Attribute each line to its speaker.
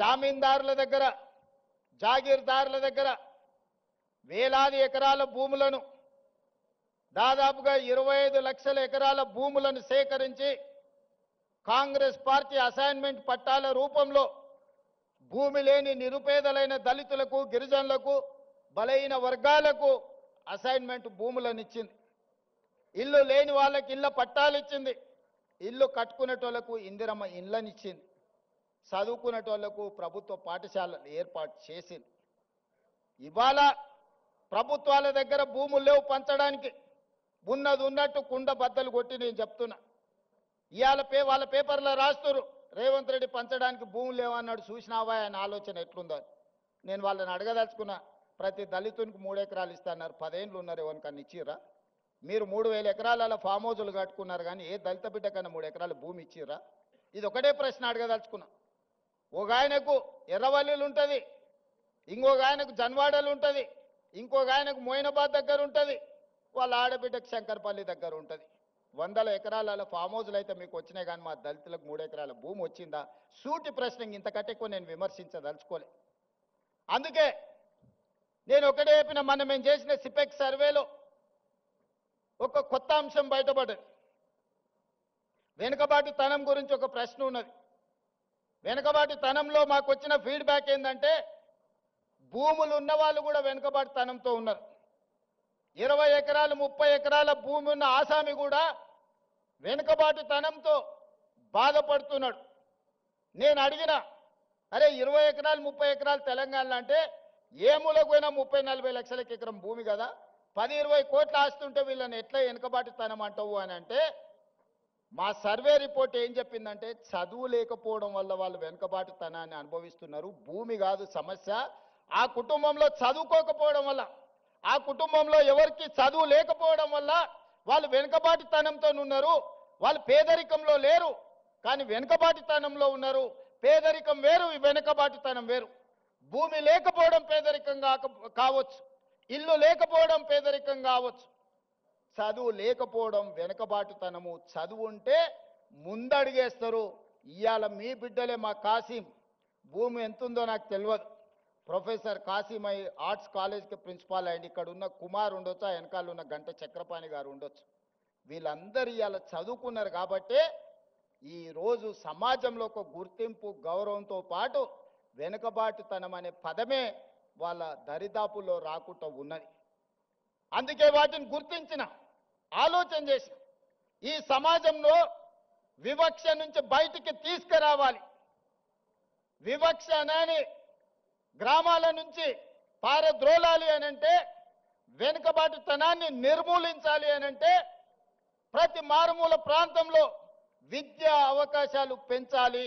Speaker 1: జామీందారుల దగ్గర జాగీర్దారుల దగ్గర వేలాది ఎకరాల భూములను దాదాపుగా ఇరవై ఐదు లక్షల ఎకరాల భూములను సేకరించి కాంగ్రెస్ పార్టీ అసైన్మెంట్ పట్టాల రూపంలో భూమి లేని నిరుపేదలైన దళితులకు గిరిజనులకు బలైన వర్గాలకు అసైన్మెంట్ భూములను ఇచ్చింది. ఇల్లు లేని వాళ్ళకి ఇళ్ళ పట్టాలు ఇచ్చింది. ఇల్లు కట్టుకునేటోళ్ళకు ఇందిరమ్మ ఇళ్ళనిచ్చింది చదువుకునేటోళ్ళకు ప్రభుత్వ పాఠశాలలు ఏర్పాటు చేసింది. ఇవాళ ప్రభుత్వాల దగ్గర భూములు లేవు పంచడానికి. ఉన్నది ఉన్నట్టు కుండ బద్దలు కొట్టి నేను చెప్తున్నా. ఇవాళ పే వాళ్ళ పేపర్లో రాస్తున్నారు రేవంత్ రెడ్డి పంచడానికి భూములు లేవన్నాడు చూసినావా ఆయన ఆలోచన ఎట్లుందో నేను వాళ్ళని అడగదలుచుకున్నా ప్రతి దళితునికి మూడు ఎకరాలు ఇస్తాన్నారు పదేళ్ళు ఉన్నారు ఎవరికన్నా ఇచ్చిర్రా? మీరు మూడు వేల ఎకరాల ఫామ్ హౌజులు కట్టుకున్నారు కానీ ఏ దళిత బిడ్డ కన్నా మూడు ఎకరాల భూమి ఇచ్చిర్రా? ఇది ఒకటే ప్రశ్న అడగదలుచుకున్నా. ఒక ఆయనకు ఎర్రవల్లిలు ఉంటుంది ఇంకొక ఆయనకు జన్వాడలు ఉంటుంది ఇంకొక ఆయనకు మోయినాబాద్ దగ్గర ఉంటుంది వాళ్ళ ఆడబిడ్డకు శంకర్పల్లి దగ్గర ఉంటుంది వందల ఎకరాల ఫామ్ హౌజ్లు అయితే మీకు వచ్చినాయి కానీ మా దళితులకు మూడు ఎకరాల భూమి వచ్చిందా? సూటి ప్రశ్న ఇంతకంటే ఎక్కువ నేను విమర్శించదలుచుకోలే. అందుకే నేను ఒకటే చెప్పిన మన మేము చేసిన సిపెక్ సర్వేలో ఒక కొత్త అంశం బయటపడ్డది. వెనుకబాటు తనం గురించి ఒక ప్రశ్న ఉన్నది. వెనుకబాటు తనంలో మాకు వచ్చిన ఫీడ్బ్యాక్ ఏంటంటే భూములు ఉన్న వాళ్ళు కూడా వెనుకబాటు తనంతో ఉన్నారు. ఇరవై ఎకరాలు ముప్పై ఎకరాల భూమి ఉన్న ఆసామి కూడా వెనుకబాటు తనంతో బాధపడుతున్నాడు. నేను అడిగిన అరే ఇరవై ఎకరాలు ముప్పై ఎకరాలు తెలంగాణలో అంటే ఏ మూలకు పోయినా ముప్పై నలభై లక్షలకి ఎకరం భూమి కదా. పది ఇరవై కోట్లు ఆస్తుంటే వీళ్ళని ఎట్లా వెనుకబాటు తనం అంటావు అని అంటే మా సర్వే రిపోర్ట్ ఏం చెప్పిందంటే చదువు లేకపోవడం వల్ల వాళ్ళు వెనుకబాటుతనాన్ని అనుభవిస్తున్నారు. భూమి కాదు సమస్య. ఆ కుటుంబంలో చదువుకోకపోవడం వల్ల ఆ కుటుంబంలో ఎవరికి చదువు లేకపోవడం వల్ల వాళ్ళు వెనుకబాటుతనంతో ఉన్నారు. వాళ్ళు పేదరికంలో లేరు కానీ వెనుకబాటుతనంలో ఉన్నారు. పేదరికం వేరు వెనుకబాటుతనం వేరు. భూమి లేకపోవడం పేదరికం కావచ్చు. ఇల్లు లేకపోవడం పేదరికం కావచ్చు. చదువు లేకపోవడం వెనకబాటుతనము. చదువు ఉంటే ముందడిగేస్తారు. ఇవాళ మీ బిడ్డలే మా కాసిం. భూమి ఎంతుందో నాకు తెలియదు ప్రొఫెసర్ కాసిమై ఆర్ట్స్ కాలేజ్కి ప్రిన్సిపాల్ అయ్యండి. ఇక్కడ ఉన్న కుమార్ ఉండొచ్చు ఆ వెనకాల ఉన్న గంట చక్రపాణి గారు ఉండొచ్చు. వీళ్ళందరూ ఇవాళ చదువుకున్నారు కాబట్టే ఈ రోజు సమాజంలో ఒక గుర్తింపు గౌరవంతో పాటు వెనుకబాటుతనం అనే పదమే వాళ్ళ దరిదాపుల్లో రాకుండా ఉన్నది. అందుకే వాటిని గుర్తించిన ఆలోచన చేసిన. ఈ సమాజంలో వివక్ష నుంచి బయటికి తీసుకురావాలి. వివక్ష అనని గ్రామాల నుంచి పారద్రోలాలి అనంటే వెనుకబాటుతనాన్ని నిర్మూలించాలి అని అంటే ప్రతి మారుమూల ప్రాంతంలో విద్యా అవకాశాలు పెంచాలి.